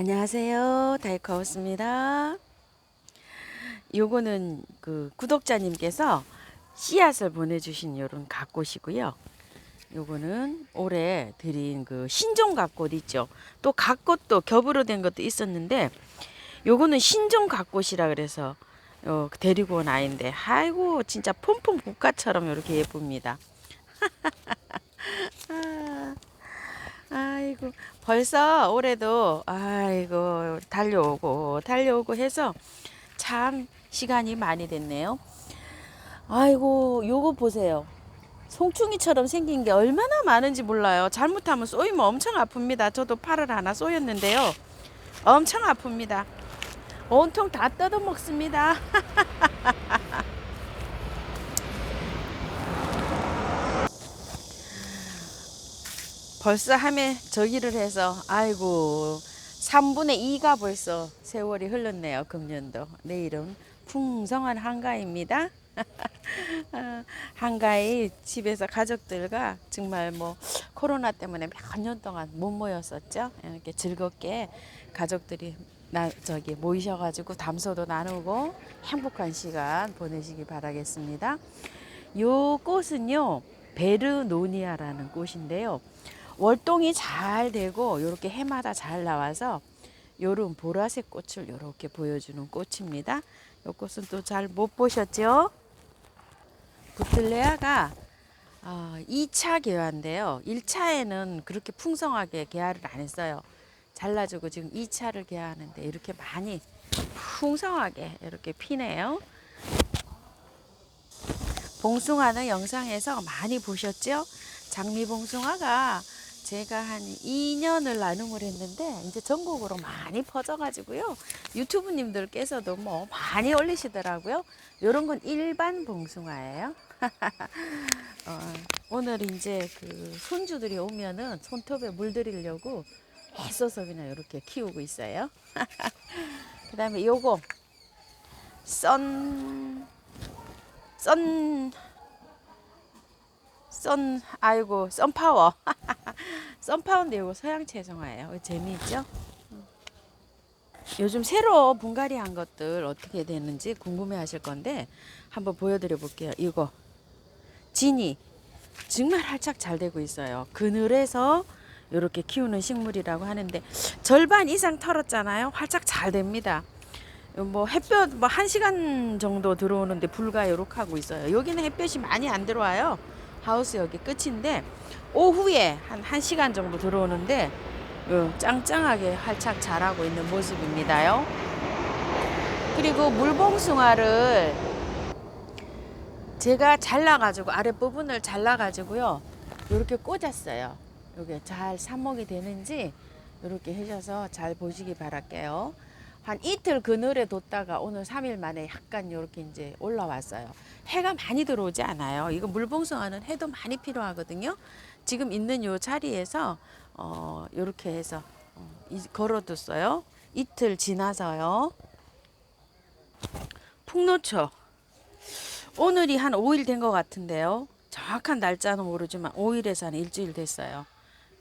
안녕하세요. 다이카우스입니다. 요거는 그 구독자님께서 씨앗을 보내주신 요런 갓꽃이고요. 요거는 올해 드린 그 신종 갓꽃 있죠. 또 갓꽃도 겹으로 된 것도 있었는데 요거는 신종 갓꽃이라 그래서 요 데리고 온 아이인데 아이고 진짜 폼폼 국가처럼 이렇게 예쁩니다. 아, 아이고 벌써 올해도 아이고 달려오고 달려오고 해서 참 시간이 많이 됐네요. 아이고 요거 보세요. 송충이처럼 생긴 게 얼마나 많은지 몰라요. 잘못하면 쏘이면 엄청 아픕니다. 저도 팔을 하나 쏘였는데요. 엄청 아픕니다. 온통 다 뜯어 먹습니다. 벌써 함에 저기를 해서 아이고 3분의 2가 벌써 세월이 흘렀네요. 금년도. 내일은 풍성한 한가입니다. 아, 한가히 집에서 가족들과 정말 뭐 코로나 때문에 몇 년 동안 못 모였었죠. 이렇게 즐겁게 가족들이 나 저기 모이셔가지고 담소도 나누고 행복한 시간 보내시기 바라겠습니다. 요 꽃은요 베르노니아라는 꽃인데요. 월동이 잘 되고 이렇게 해마다 잘 나와서 요런 보라색 꽃을 이렇게 보여주는 꽃입니다. 요 꽃은 또 잘 못 보셨죠? 부틀레아가 어, 2차 개화인데요. 1차에는 그렇게 풍성하게 개화를 안 했어요. 잘라주고 지금 2차를 개화하는데 이렇게 많이 풍성하게 이렇게 피네요. 봉숭아는 영상에서 많이 보셨죠? 장미 봉숭아가 제가 한 2년을 나눔을 했는데 이제 전국으로 많이 퍼져가지고요. 유튜브님들께서도 뭐 많이 올리시더라고요. 이런 건 일반 봉숭아예요. 어, 오늘 이제 그 손주들이 오면은 손톱에 물들이려고 애써서 그냥 이렇게 키우고 있어요. 그 다음에 요거 썬, 썬, 썬, 아이고, 썬파워. 썬파워인데 요거 서양 채송화예요. 재미있죠? 요즘 새로 분갈이 한 것들 어떻게 되는지 궁금해 하실 건데 한번 보여드려 볼게요. 이거. 진이. 정말 활짝 잘 되고 있어요. 그늘에서 이렇게 키우는 식물이라고 하는데 절반 이상 털었잖아요. 활짝 잘 됩니다. 뭐 햇볕 뭐한 시간 정도 들어오는데 불과 이렇게 하고 있어요. 여기는 햇볕이 많이 안 들어와요. 하우스 여기 끝인데 오후에 한 1시간 정도 들어오는데 요 짱짱하게 활짝 자라고 있는 모습입니다요. 그리고 물봉숭아를 제가 잘라가지고 아랫부분을 잘라가지고요. 이렇게 꽂았어요. 이게 잘 삽목이 되는지 이렇게 해셔서 잘 보시기 바랄게요. 한 이틀 그늘에 뒀다가 오늘 3일 만에 약간 이렇게 이제 올라왔어요. 해가 많이 들어오지 않아요. 이거 물봉숭아는 해도 많이 필요하거든요. 지금 있는 요 자리에서 어 이렇게 해서 어, 이- 걸어뒀어요. 이틀 지나서요. 풍노초 오늘이 한 5일 된 것 같은데요. 정확한 날짜는 모르지만 5일에서 한 일주일 됐어요.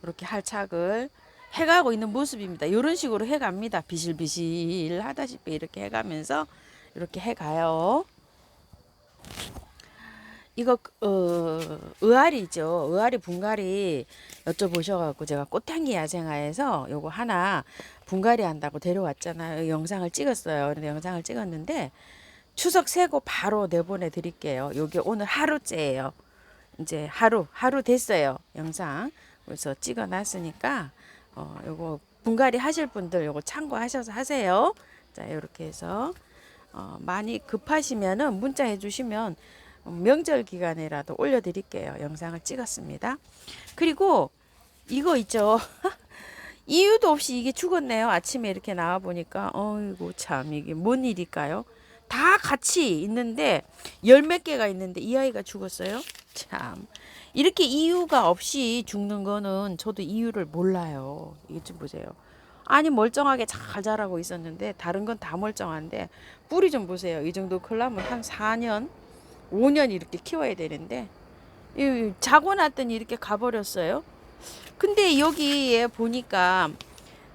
이렇게 할착을 해가고 있는 모습입니다. 이런 식으로 해갑니다. 비실비실 하다시피 이렇게 해가면서 이렇게 해가요. 이거 어, 의아리죠. 의아리 분갈이 여쭤보셔갖고 제가 꽃향기 야생화에서 요거 하나 분갈이 한다고 데려왔잖아요. 영상을 찍었어요. 근데 영상을 찍었는데 추석 세고 바로 내보내 드릴게요. 요게 오늘 하루째예요. 이제 하루 하루 됐어요. 영상 그래서 찍어놨으니까 어 요거 분갈이 하실 분들 요거 참고하셔서 하세요. 자 이렇게 해서 어, 많이 급하시면은 문자 해 주시면 명절 기간에라도 올려 드릴게요. 영상을 찍었습니다. 그리고 이거 있죠. 이유도 없이 이게 죽었네요. 아침에 이렇게 나와 보니까 어이구 참 이게 뭔 일일까요? 다 같이 있는데 열 몇 개가 있는데 이 아이가 죽었어요. 참 이렇게 이유가 없이 죽는 거는 저도 이유를 몰라요. 이게 좀 보세요. 아니 멀쩡하게 잘 자라고 있었는데 다른 건 다 멀쩡한데 뿌리 좀 보세요. 이 정도 클라면 한 4년, 5년 이렇게 키워야 되는데 이 자고 났더니 이렇게 가버렸어요. 근데 여기에 보니까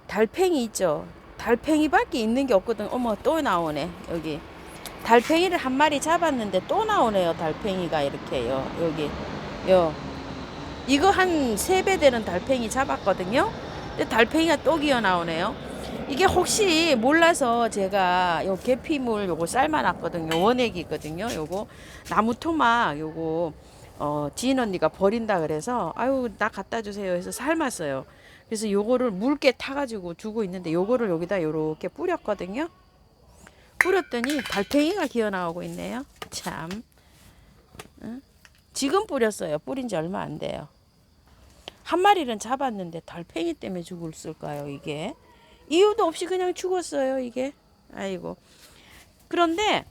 달팽이 있죠. 달팽이밖에 있는 게 없거든. 어머 또 나오네 여기. 달팽이를 한 마리 잡았는데 또 나오네요. 달팽이가 이렇게요. 여기 요 이거 한 세 배 되는 달팽이 잡았거든요. 근데 달팽이가 또 기어 나오네요. 이게 혹시 몰라서 제가 요 계피물 요거 삶아놨거든요. 원액이거든요. 요거 나무 토막 요거 어 지인 언니가 버린다 그래서 아유 나 갖다 주세요 해서 삶았어요. 그래서 요거를 묽게 타가지고 주고 있는데 요거를 여기다 요렇게 뿌렸거든요. 뿌렸더니 달팽이가 기어 나오고 있네요. 참. 응? 지금 뿌렸어요. 뿌린 지 얼마 안 돼요. 한 마리는 잡았는데 달팽이 때문에 죽을까요, 이게? 이유도 없이 그냥 죽었어요, 이게. 아이고. 그런데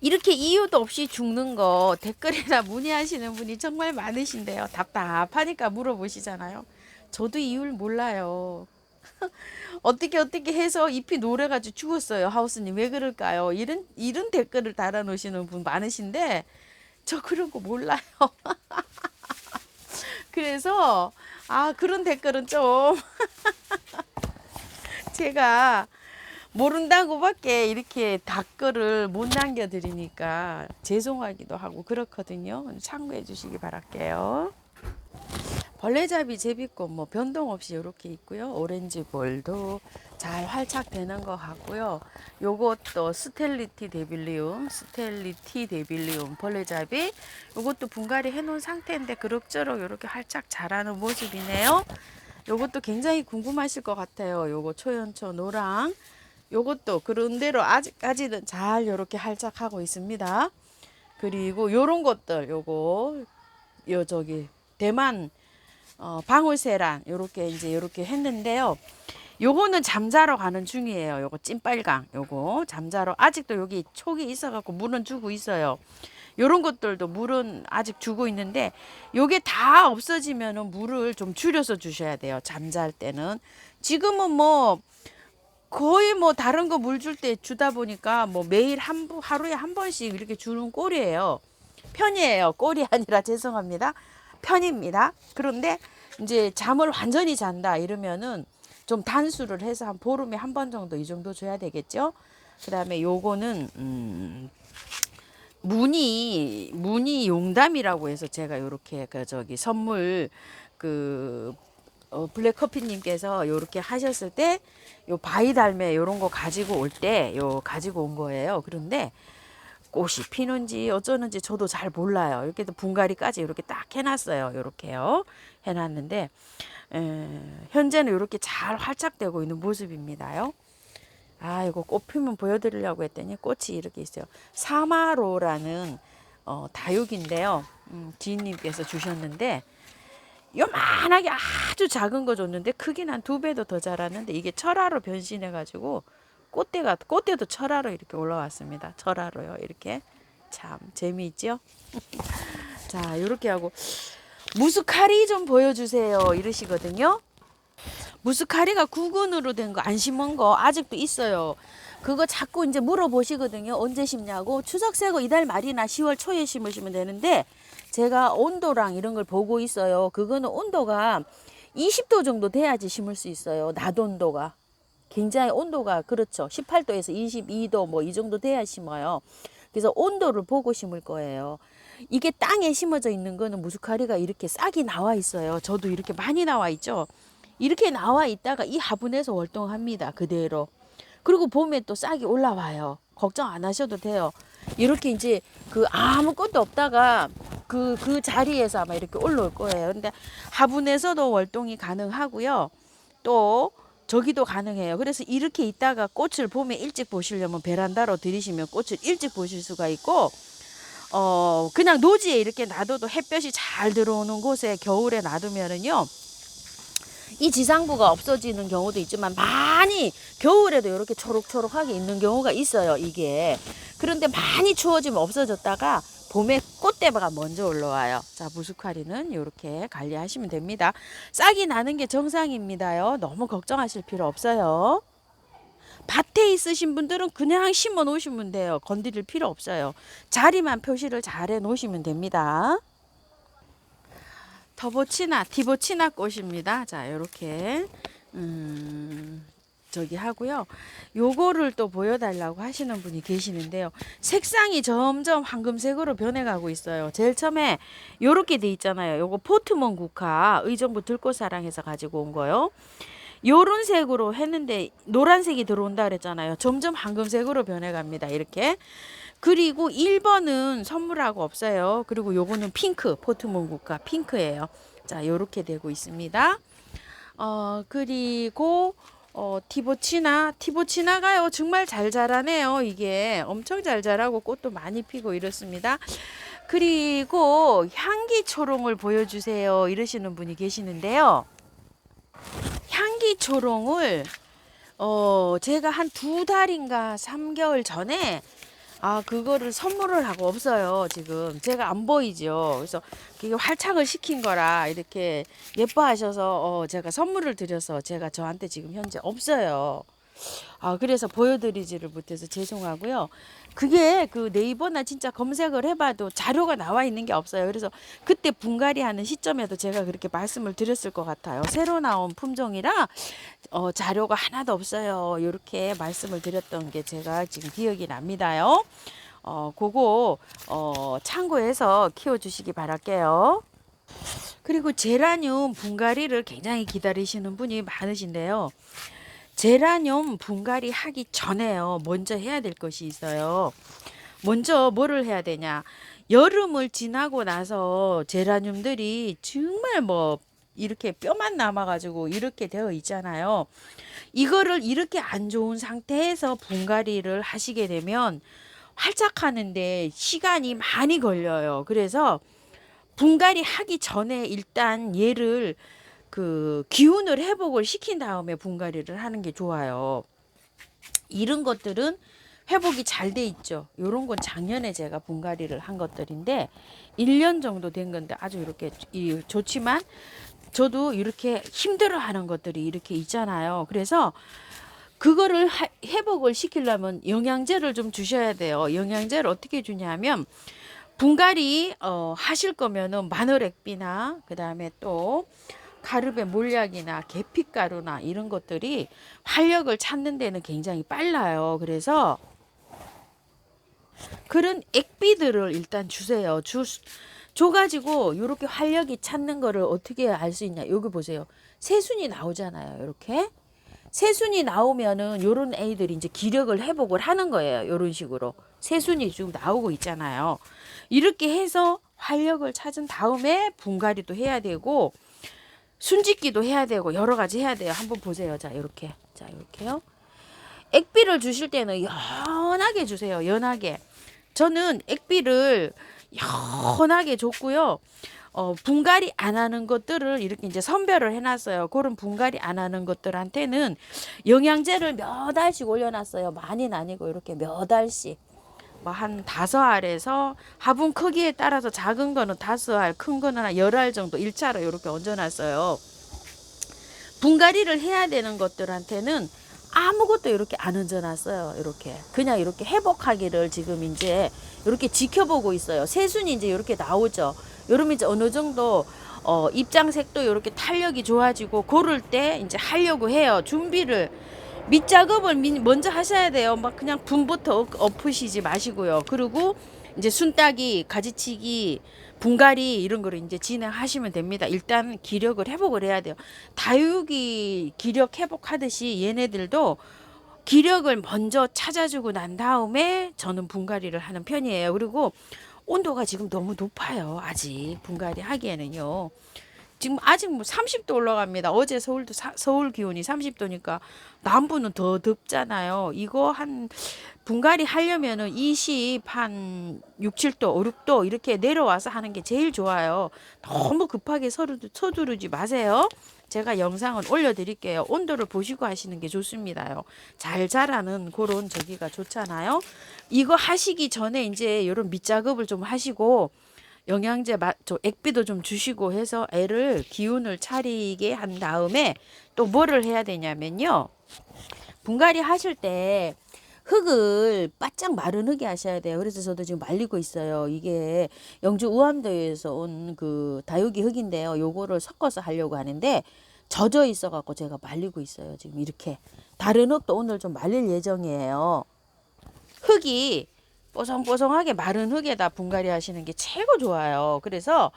이렇게 이유도 없이 죽는 거 댓글이나 문의하시는 분이 정말 많으신데요. 답답하니까 물어보시잖아요. 저도 이유를 몰라요. 어떻게 어떻게 해서 잎이 노래가지고 죽었어요. 하우스님 왜 그럴까요? 이런 이런 댓글을 달아놓으시는 분 많으신데 저 그런 거 몰라요. 그래서 아 그런 댓글은 좀 제가 모른다고밖에 이렇게 댓글을 못 남겨드리니까 죄송하기도 하고 그렇거든요. 참고해 주시기 바랄게요. 벌레잡이 제비꽃 뭐 변동 없이 이렇게 있고요. 오렌지 볼도 잘 활착 되는 것 같고요. 요것도 스텔리티 데빌리움, 스텔리티 데빌리움 벌레잡이. 요것도 분갈이 해놓은 상태인데 그럭저럭 이렇게 활착 잘하는 모습이네요. 요것도 굉장히 궁금하실 것 같아요. 요거 초연초 노랑. 요것도 그런대로 아직까지는 잘 이렇게 활착하고 있습니다. 그리고 요런 것들 요거 요 저기 대만 어, 방울새란 요렇게 이제 요렇게 했는데요. 요거는 잠자러 가는 중이에요. 요거 찐빨강 요거 잠자러 아직도 여기 촉이 있어 갖고 물은 주고 있어요. 요런 것들도 물은 아직 주고 있는데 요게 다 없어지면은 물을 좀 줄여서 주셔야 돼요. 잠잘 때는 지금은 뭐 거의 뭐 다른 거 물 줄 때 주다 보니까 뭐 매일 한 번- 하루에 한 번씩 이렇게 주는 꼴이에요. 편이에요. 꼴이 아니라 죄송합니다. 편입니다. 그런데 이제 잠을 완전히 잔다 이러면은 좀 단수를 해서 한 보름에 한 번 정도 이 정도 줘야 되겠죠. 그 다음에 요거는 음 무늬 무늬 용담이라고 해서 제가 요렇게 그 저기 선물 그 어, 블랙커피님께서 요렇게 하셨을 때 요 바위 달매 요런 거 가지고 올 때 요 가지고 온 거예요. 그런데 꽃이 피는지 어쩌는지 저도 잘 몰라요. 이렇게 또 분갈이까지 이렇게 딱 해놨어요. 이렇게요. 해놨는데 에, 현재는 이렇게 잘 활착되고 있는 모습입니다요. 아 이거 꽃 피면 보여드리려고 했더니 꽃이 이렇게 있어요. 사마로라는 어, 다육인데요. 음, 지인님께서 주셨는데 요만하게 아주 작은 거 줬는데 크기는 한 두 배도 더 자랐는데 이게 철화로 변신해 가지고 꽃대가 꽃대도 철화로 이렇게 올라왔습니다. 철화로요. 이렇게 참 재미있죠? 자, 이렇게 하고 무스카리 좀 보여주세요. 이러시거든요. 무스카리가 구근으로 된 거 안 심은 거 아직도 있어요. 그거 자꾸 이제 물어보시거든요. 언제 심냐고. 추석 새고 이달 말이나 10월 초에 심으시면 되는데 제가 온도랑 이런 걸 보고 있어요. 그거는 온도가 20도 정도 돼야지 심을 수 있어요. 낮 온도가. 굉장히 온도가 그렇죠. 18도에서 22도 뭐 이 정도 돼야 심어요. 그래서 온도를 보고 심을 거예요. 이게 땅에 심어져 있는 거는 무스카리가 이렇게 싹이 나와 있어요. 저도 이렇게 많이 나와 있죠. 이렇게 나와 있다가 이 화분에서 월동합니다. 그대로. 그리고 봄에 또 싹이 올라와요. 걱정 안 하셔도 돼요. 이렇게 이제 그 아무것도 없다가 그, 그 자리에서 아마 이렇게 올라올 거예요. 근데 화분에서도 월동이 가능하고요. 또 저기도 가능해요. 그래서 이렇게 있다가 꽃을 봄에 일찍 보시려면 베란다로 들이시면 꽃을 일찍 보실 수가 있고, 어, 그냥 노지에 이렇게 놔둬도 햇볕이 잘 들어오는 곳에 겨울에 놔두면은요, 이 지상부가 없어지는 경우도 있지만 많이 겨울에도 이렇게 초록초록하게 있는 경우가 있어요. 이게 그런데 많이 추워지면 없어졌다가 봄에 꽃대가 먼저 올라와요. 자, 무스카리는 이렇게 관리하시면 됩니다. 싹이 나는 게 정상입니다요. 너무 걱정하실 필요 없어요. 밭에 있으신 분들은 그냥 심어 놓으시면 돼요. 건드릴 필요 없어요. 자리만 표시를 잘 해 놓으시면 됩니다. 터보치나, 디보치나 꽃입니다. 자, 이렇게 음, 저기 하고요. 요거를 또 보여달라고 하시는 분이 계시는데요. 색상이 점점 황금색으로 변해가고 있어요. 제일 처음에 요렇게 돼 있잖아요. 요거 포트몬 국화 의정부 들꽃사랑에서 가지고 온 거요. 요런 색으로 했는데 노란색이 들어온다 그랬잖아요. 점점 황금색으로 변해갑니다. 이렇게. 그리고 1번은 선물하고 없어요. 그리고 요거는 핑크, 포트몬 국화 핑크예요. 자, 요렇게 되고 있습니다. 어, 그리고 어, 티보치나 티보치나가요. 정말 잘 자라네요. 이게 엄청 잘 자라고 꽃도 많이 피고 이렇습니다. 그리고 향기 초롱을 보여주세요. 이러시는 분이 계시는데요. 향기 초롱을 어 제가 한 두 달인가 삼 개월 전에 아 그거를 선물을 하고 없어요 지금. 제가 안 보이죠. 그래서 그게 활착을 시킨 거라 이렇게 예뻐하셔서 어 제가 선물을 드려서 제가 저한테 지금 현재 없어요. 아 그래서 보여드리지를 못해서 죄송하고요 그게 그 네이버나 진짜 검색을 해봐도 자료가 나와 있는 게 없어요 그래서 그때 분갈이 하는 시점에도 제가 그렇게 말씀을 드렸을 것 같아요 새로 나온 품종이라 어, 자료가 하나도 없어요. 이렇게 말씀을 드렸던 게 제가 지금 기억이 납니다요. 어, 그거 어, 참고해서 키워주시기 바랄게요. 그리고 제라늄 분갈이를 굉장히 기다리시는 분이 많으신데요. 제라늄 분갈이 하기 전에요. 먼저 해야 될 것이 있어요. 먼저 뭐를 해야 되냐? 여름을 지나고 나서 제라늄들이 정말 뭐 이렇게 뼈만 남아가지고 이렇게 되어 있잖아요. 이거를 이렇게 안 좋은 상태에서 분갈이를 하시게 되면 활착하는데 시간이 많이 걸려요. 그래서 분갈이 하기 전에 일단 얘를 그 기운을 회복을 시킨 다음에 분갈이를 하는 게 좋아요. 이런 것들은 회복이 잘 돼 있죠. 요런 건 작년에 제가 분갈이를 한 것들인데 1년 정도 된 건데 아주 이렇게 이 좋지만 저도 이렇게 힘들어 하는 것들이 이렇게 있잖아요. 그래서 그거를 하, 회복을 시키려면 영양제를 좀 주셔야 돼요. 영양제를 어떻게 주냐면 분갈이 어, 하실 거면은 마늘액비나 그다음에 또 가르베 몰약이나 계피가루나 이런 것들이 활력을 찾는 데는 굉장히 빨라요. 그래서 그런 액비들을 일단 주세요. 주 줘가지고 이렇게 활력이 찾는 거를 어떻게 알 수 있냐? 여기 보세요. 새순이 나오잖아요. 이렇게 새순이 나오면은 요런 애들이 이제 기력을 회복을 하는 거예요. 요런 식으로 새순이 지금 나오고 있잖아요. 이렇게 해서 활력을 찾은 다음에 분갈이도 해야 되고 순짓기도 해야 되고 여러 가지 해야 돼요. 한번 보세요. 자, 이렇게. 자, 이렇게요. 액비를 주실 때는 연하게 주세요. 연하게. 저는 액비를 연하게 줬고요. 어, 분갈이 안 하는 것들을 이렇게 이제 선별을 해놨어요. 그런 분갈이 안 하는 것들한테는 영양제를 몇 알씩 올려놨어요. 많이는 아니고 이렇게 몇 알씩. 뭐한 다섯 알에서 화분 크기에 따라서 작은 거는 다섯 알, 큰 거는 한 열 알 정도 일차로 이렇게 얹어놨어요. 분갈이를 해야 되는 것들한테는 아무것도 이렇게 안 얹어놨어요. 이렇게 그냥 이렇게 회복하기를 지금 이제 이렇게 지켜보고 있어요. 새순이 이제 이렇게 나오죠. 여러분 이제 어느 정도 어, 입장색도 이렇게 탄력이 좋아지고 고를 때 이제 하려고 해요. 준비를 밑작업을 먼저 하셔야 돼요. 막 그냥 분부터 엎으시지 마시고요. 그리고 이제 순따기, 가지치기, 분갈이 이런 거를 이제 진행하시면 됩니다. 일단 기력을 회복을 해야 돼요. 다육이 기력 회복하듯이 얘네들도 기력을 먼저 찾아주고 난 다음에 저는 분갈이를 하는 편이에요. 그리고 온도가 지금 너무 높아요. 아직 분갈이 하기에는요. 지금 아직 뭐 30도 올라갑니다. 어제 서울도 사, 서울 기온이 30도니까 남부는 더 덥잖아요. 이거 한 분갈이 하려면은 20, 한 6, 7도, 5, 6도 이렇게 내려와서 하는 게 제일 좋아요. 너무 급하게 서두, 서두르지 마세요. 제가 영상을 올려드릴게요. 온도를 보시고 하시는 게 좋습니다요. 잘 자라는 그런 저기가 좋잖아요. 이거 하시기 전에 이제 이런 밑작업을 좀 하시고 영양제 저 액비도 좀 주시고 해서 애를 기운을 차리게 한 다음에 또 뭐를 해야 되냐면요. 분갈이 하실 때 흙을 바짝 마른 흙에 하셔야 돼요. 그래서 저도 지금 말리고 있어요. 이게 영주 우암도에서 온 그 다육이 흙인데요. 요거를 섞어서 하려고 하는데 젖어 있어 갖고 제가 말리고 있어요. 지금 이렇게 다른 흙도 오늘 좀 말릴 예정이에요. 흙이 뽀송뽀송하게 마른 흙에다 분갈이 하시는 게 최고 좋아요. 그래서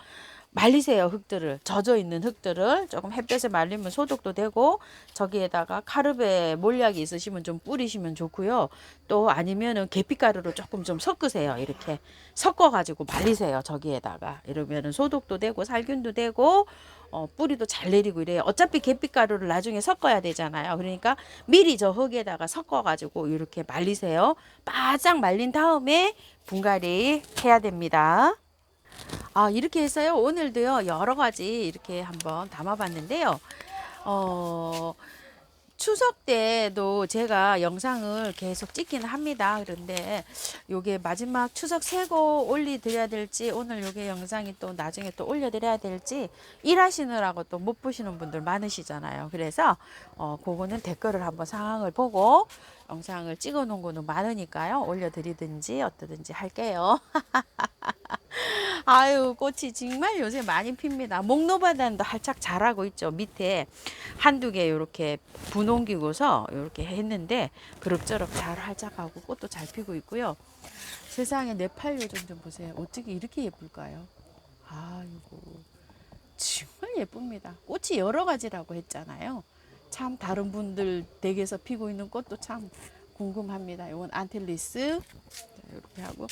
말리세요 흙들을. 젖어 있는 흙들을 조금 햇볕에 말리면 소독도 되고 저기에다가 카르베 몰약이 있으시면 좀 뿌리시면 좋고요. 또 아니면은 계피가루로 조금 좀 섞으세요 이렇게. 섞어 가지고 말리세요 저기에다가. 이러면은 소독도 되고 살균도 되고 어, 뿌리도 잘 내리고 이래요. 어차피 계피가루를 나중에 섞어야 되잖아요. 그러니까 미리 저 흙에다가 섞어 가지고 이렇게 말리세요. 바짝 말린 다음에 분갈이 해야 됩니다. 아, 이렇게 해서요. 오늘도요. 여러 가지 이렇게 한번 담아봤는데요. 어, 추석 때도 제가 영상을 계속 찍기는 합니다. 그런데 요게 마지막 추석 세고 올려드려야 될지 오늘 요게 영상이 또 나중에 또 올려드려야 될지 일하시느라고 또 못 보시는 분들 많으시잖아요. 그래서 어, 그거는 댓글을 한번 상황을 보고 영상을 찍어 놓은 거는 많으니까요. 올려드리든지 어떠든지 할게요. 아유 꽃이 정말 요새 많이 핍니다. 목노바단도 활짝 자라고 있죠. 밑에 한두 개 이렇게 분홍기고서 이렇게 했는데 그럭저럭 잘 활짝하고 꽃도 잘 피고 있고요. 세상에 네팔 요정 좀 보세요. 어떻게 이렇게 예쁠까요? 아이고 정말 예쁩니다. 꽃이 여러 가지라고 했잖아요. 참 다른 분들 댁에서 피고 있는 꽃도 참 궁금합니다. 이건 안텔리스 이렇게 하고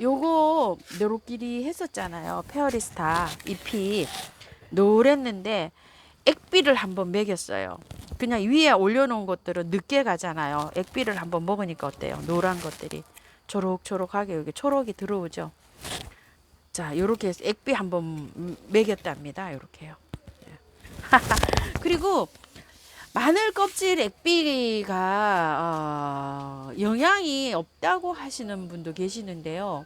요거 노루끼리 했었잖아요. 페어리스타 잎이 노랬는데 액비를 한번 먹였어요. 그냥 위에 올려놓은 것들은 늦게 가잖아요. 액비를 한번 먹으니까 어때요? 노란 것들이 초록초록하게 여기 초록이 들어오죠. 자, 요렇게 액비 한번 먹였답니다. 요렇게요. 예. 그리고 마늘 껍질 액비가 어, 영양이 없다고 하시는 분도 계시는데요.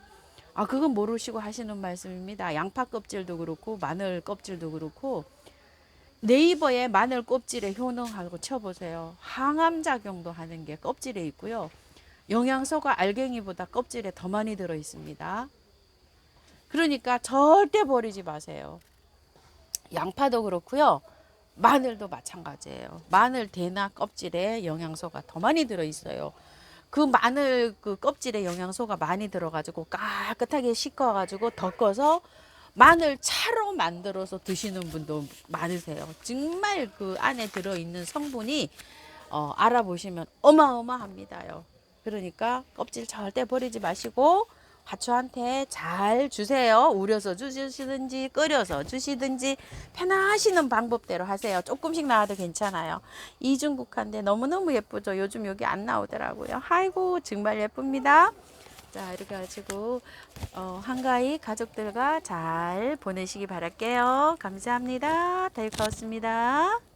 아 그건 모르시고 하시는 말씀입니다. 양파 껍질도 그렇고 마늘 껍질도 그렇고 네이버에 마늘 껍질의 효능하고 쳐보세요. 항암 작용도 하는 게 껍질에 있고요. 영양소가 알갱이보다 껍질에 더 많이 들어 있습니다. 그러니까 절대 버리지 마세요. 양파도 그렇고요. 마늘도 마찬가지예요. 마늘 대나 껍질에 영양소가 더 많이 들어 있어요. 그 마늘 그 껍질에 영양소가 많이 들어가지고 깨끗하게 씻어가지고 덮어서 마늘 차로 만들어서 드시는 분도 많으세요. 정말 그 안에 들어 있는 성분이 어, 알아보시면 어마어마합니다요. 그러니까 껍질 절대 버리지 마시고 화초한테 잘 주세요. 우려서 주시든지 끓여서 주시든지 편하시는 방법대로 하세요. 조금씩 나와도 괜찮아요. 이중국화인데 너무너무 예쁘죠. 요즘 여기 안 나오더라고요. 아이고 정말 예쁩니다. 자 이렇게 가지고 어, 한가위 가족들과 잘 보내시기 바랄게요. 감사합니다. 델카웠습니다.